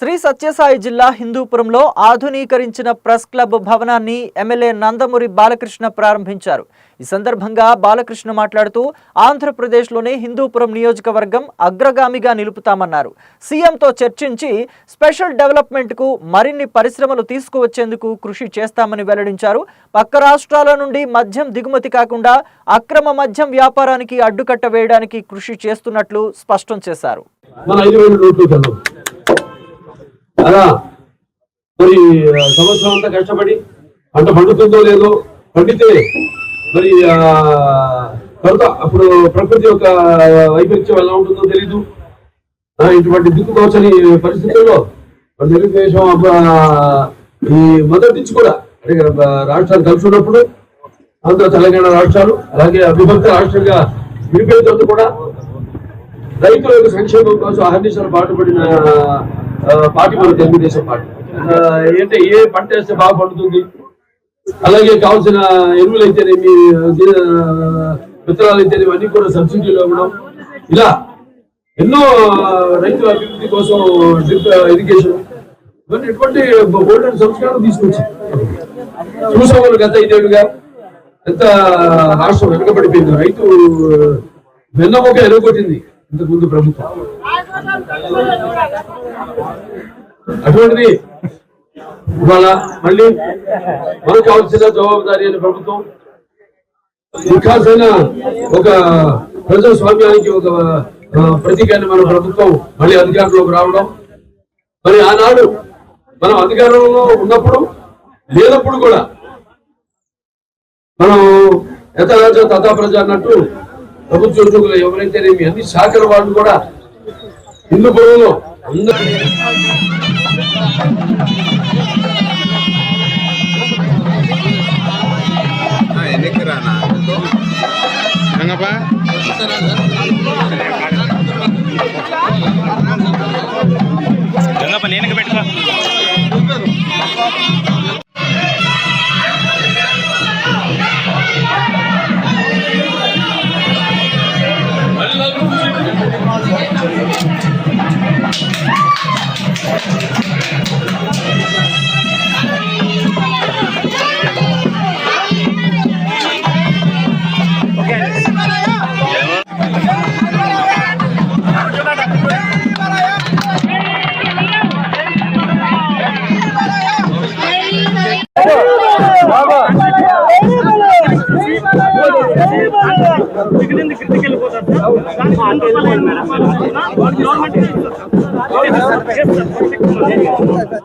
శ్రీ సత్యసాయి జిల్లా హిందూపురంలో ఆధునీకరించిన ప్రెస్ క్లబ్ భవనాన్ని ఎమ్మెల్యే నందమూరి బాలకృష్ణ ప్రారంభించారు. ఈ సందర్భంగా బాలకృష్ణ మాట్లాడుతూ ఆంధ్రప్రదేశ్లోని హిందూపురం నియోజకవర్గం అగ్రగామిగా నిలుపుతామన్నారు. సీఎంతో చర్చించి స్పెషల్ డెవలప్మెంట్కు మరిన్ని పరిశ్రమలు తీసుకువచ్చేందుకు కృషి చేస్తామని వెల్లడించారు. పక్క రాష్ట్రాల నుండి మద్యం దిగుమతి కాకుండా అక్రమ మద్యం వ్యాపారానికి అడ్డుకట్ట వేయడానికి కృషి చేస్తున్నట్లు స్పష్టం చేశారు. అలా మరి సంవత్సరం అంతా కష్టపడి పంట పండుతుందో లేదో పండితే మరి కొరత అప్పుడు ప్రకృతి యొక్క వైపరీత్యం ఎలా ఉంటుందో తెలీదు. ఆ, ఇటువంటి దిక్కుదోచని పరిస్థితుల్లో మన తెలుగుదేశం ఈ మొదటి నుంచి కూడా అంటే రాష్ట్రాలు కలిసి ఉన్నప్పుడు ఆంధ్ర తెలంగాణ రాష్ట్రాలు అలాగే అవిభక్త రాష్ట్రంగా విడిపోయిన కూడా రైతుల యొక్క సంక్షేమం కోసం అహర్నిశలు పాటుపడిన పార్టీ మన తెలుగుదేశం పార్టీ. ఏంటంటే ఏ పంట వేస్తే బాగా పండుతుంది? అలాగే కావాల్సిన ఎరువులు అయితేనేమి విత్తనాలు అయితేనేమి అన్ని కూడా సబ్సిడీలో ఇవ్వడం ఇలా ఎన్నో రైతుల అభివృద్ధి కోసం డ్రిప్ ఇరిగేషన్ ఇవన్నీ ఎటువంటి గోల్డెన్ సంస్కారం తీసుకొచ్చి చూసాము గత ఐదేళ్ళుగా ఎంత రాష్ట్రం వెనుకబడిపోయింది. రైతు వెన్నముక ఎరగొట్టింది ఇంతకు ముందు ప్రభుత్వం. అటువంటిది ఇవాళ మళ్ళీ మనకు కావాల్సిన జవాబుదారీ అనే ప్రభుత్వం వికాసైన ఒక ప్రజాస్వామ్యానికి ఒక ఆ, ప్రతీకాన్ని మన ప్రభుత్వం మళ్ళీ అధికారంలోకి రావడం. మరి ఆనాడు మనం అధికారంలో ఉన్నప్పుడు లేనప్పుడు కూడా మనం యథారాజ తథా ప్రజ అన్నట్టు ప్రభుత్వ ఉద్యోగులు ఎవరైతేనేమి అన్ని శాఖల వాళ్ళు కూడా హిందూ పొలంలో అందరూ రంగప్ప. గంగప్ప నేను పెట్టుకో. మిగిలింది కిందకి వెళ్ళిపోతారు గవర్నమెంట్